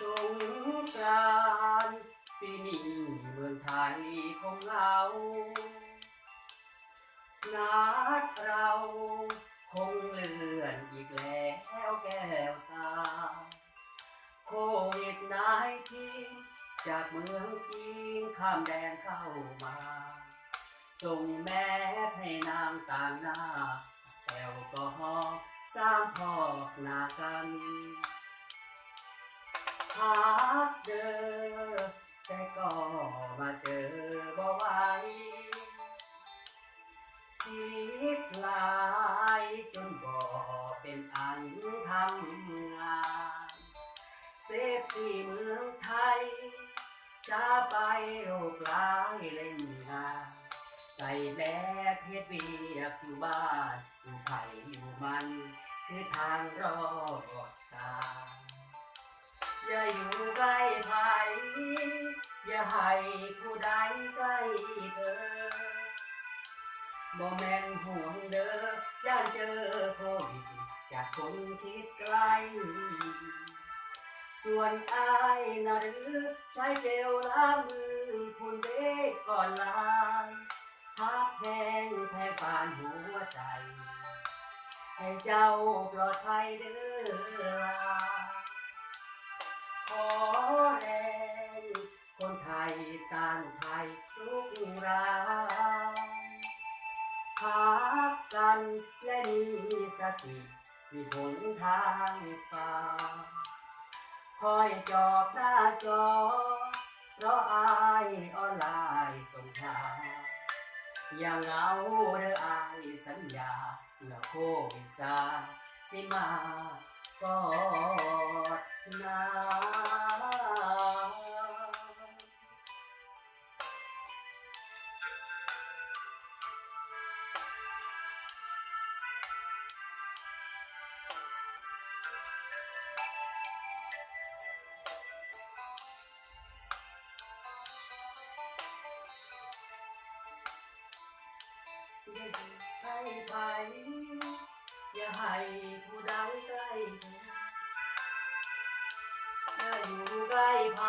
สงกรานต์ปีนี้เมืองไทยของเรานัดเราคงเลื่อนอีกแล้วแก้วตา โควิดนายทีจากเมืองจีนข้ามแดนเข้ามา ส่งแม่ให้นางต่างหน้าแอลกอฮอล์สามพอกหนากัน พักเดินแต่ก็มาเจอบ่ไหวคิดลายจนบ่เป็นอันทำงานเซฟที่เมืองไทย จะไปโรคร้ายเล่นงานใส่แลกเฮ็ดเวียกอยู่บ้านอยู่ไผ่อยู่มัน คือทางรอดตาย อย่าอยู่ใกล้ไผ่อย่าให้ผู้ใดใกล้เธอบ่แม่นห่วงเด้อย่านเจอโควิดจากคนที่ไกล ส่วนอายนะหรือใช้เจลล้างมือคุณเด็กก่อนลาพักแพงแพ้ปานหัวใจ ให้เจ้าปลอดภัยเด้อลา ขอแรงคนไทยต้านภัยทุกรายพักกันและมีสติมีหนทางฟ้าคอยจอบหน้าจอ เพราะอายออนไลน์ส่งทางอย่าเหงาเด้ออายสัญญาเมื่อโควิดซาสิมา กอดนาอย่าให้ไผ อย่าให้ผู้ใดใกล้เธออย่าอยู่ใกล้ไผ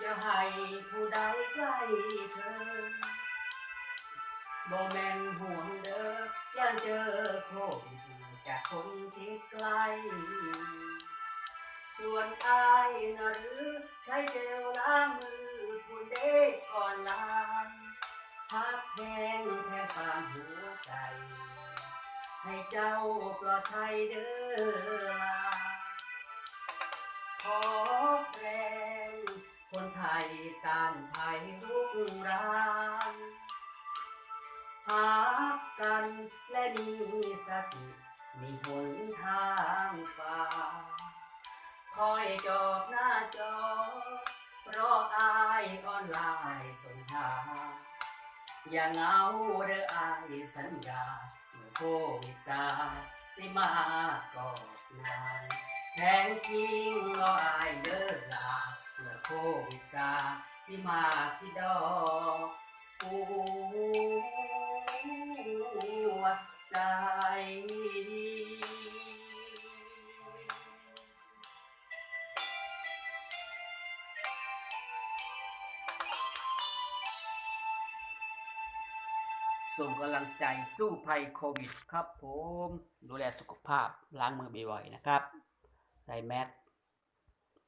อย่าให้ผู้ใดใกล้เธอบ่แม่นห่วงเด้อย่านเจอโควิดจากคนที่ไกลส่วนอายนะหรือใช้เจลล้างมือคุณเด็กก่อนลาพักแพงแค่ปานหัว จให้เจ้าปลอดภัยเด้อลาขอแรงคนไทยต้านภัยรุกรานหากันและมีสติ มีหนทางฟ้าคอยจอบหน้าจอรออายออนไลน์ส่งทาง อย่าเหงาเด้ออายสัญญาเมื่อโควิดซาสิมาก็นานแทงจริงรออายเด้อลาเมื่อโควิดซาสิมาที่ดอก ส่งกำลังใจสู้ภัยโควิดครับผม ดูแลสุขภาพล้างมือบ่อยๆนะครับใส่แมส